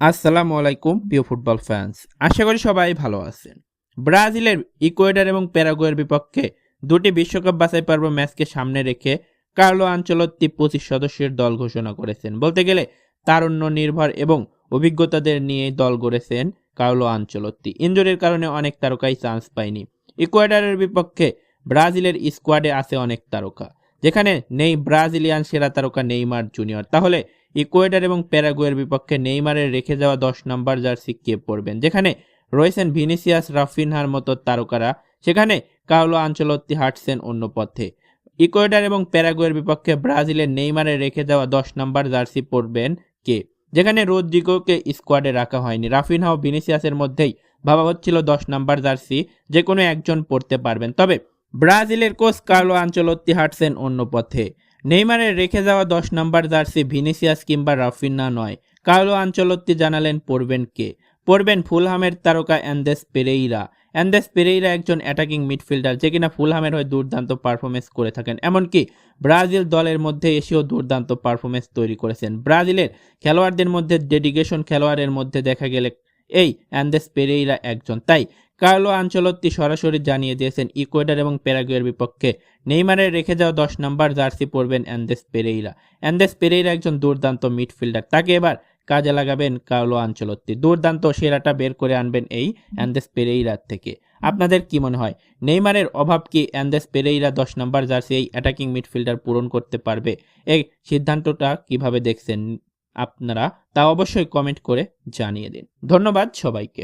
আসসালামু আলাইকুম, প্রিয় ফুটবল ফ্যান্স আশা করি সবাই ভালো আছেন। ব্রাজিলের ইকুয়েডার এবং প্যারাগুয়ের বিপক্ষে দুটি বিশ্বকাপ বাছাই পর্ব ম্যাচকে সামনে রেখে কার্লো আঞ্চলত্তি পঁচিশ সদস্যের দল ঘোষণা করেছেন। বলতে গেলে তারুণ্য, নির্ভর এবং অভিজ্ঞতাদের নিয়ে দল গড়েছেন কার্লো আঞ্চলত্তি ইঞ্জুরির কারণে অনেক তারকাই চান্স পায়নি। ইকুয়েডারের বিপক্ষে ব্রাজিলের স্কোয়াডে আছে অনেক তারকা। যেখানে নেই ব্রাজিলিয়ান সেরা তারকা নেইমার জুনিয়র তাহলে ইকুয়েডার এবং প্যারাগুয়ের বিপক্ষে নেইমারের রেখে যাওয়া দশ নম্বর জার্সি কে পরবেন, যেখানে রয়েছেন ভিনিসিয়াস, রাফিনহার মতো তারকারা। সেখানে কাউলো আঞ্চলত্তি হাঁটছেন অন্য পথে। ইকুয়েডার এবং প্যারাগুয়ের বিপক্ষে ব্রাজিলের নেইমারের রেখে যাওয়া দশ নম্বর জার্সি পরবেন কে? যেখানে রোদ্রিগোকে স্কোয়াডে রাখা হয়নি। রাফিনহা ও ভিনিসিয়াসের মধ্যেই ভাবা হচ্ছিল দশ নম্বর জার্সি যে কোনো একজন পড়তে পারবেন। তবে ব্রাজিলের কোচ কার্লো আঞ্চলত্তি হাঁটছেন অন্য পথে। নেইমারের রেখে যাওয়া দশ নম্বর জার্সি ভিনিসিয়াস কিংবা রাফিনা নয়। কার্লো আঞ্চলত্তি জানালেন, পড়বেন কে? পড়বেন ফুলহামের তারকা অ্যান্দেস পেরেইরা। অ্যান্দেস পেরেইরা একজন অ্যাটাকিং মিডফিল্ডার যে কিনা ফুলহামের হয়ে দুর্দান্ত পারফরমেন্স করে থাকেন। এমনকি ব্রাজিল দলের মধ্যে এসেও দুর্দান্ত পারফরমেন্স তৈরি করেছেন। ব্রাজিলের খেলোয়াড়দের মধ্যে ডেডিকেশন খেলোয়াড়ের মধ্যে দেখা গেলে এই অ্যান্দেস পেরেইরা একজন। তাই কার্লো আঞ্চলত্তি সরাসরি জানিয়ে দিয়েছেন, ইকুয়েডার এবং প্যারাগুয়ের বিপক্ষে নেইমারের রেখে যাওয়া দশ নম্বর জার্সি পরবেন অ্যান্দেস পেরেইরা। অ্যান্দেস পেরেইরা একজন দুর্দান্ত মিডফিল্ডার। তাকে এবার কাজে লাগাবেন কার্লো আঞ্চলত্তি। দুর্দান্ত সেরাটা বের করে আনবেন এই অ্যান্দেস পেরেইরার থেকে। আপনাদের কি মনে হয়, নেইমারের অভাব কি অ্যান্দেস পেরেইরা দশ নম্বর জার্সি এই অ্যাটাকিং মিডফিল্ডার পূরণ করতে পারবে? এই সিদ্ধান্তটা কীভাবে দেখছেন আপনারা, তা অবশ্যই কমেন্ট করে জানিয়ে দিন। ধন্যবাদ সবাইকে।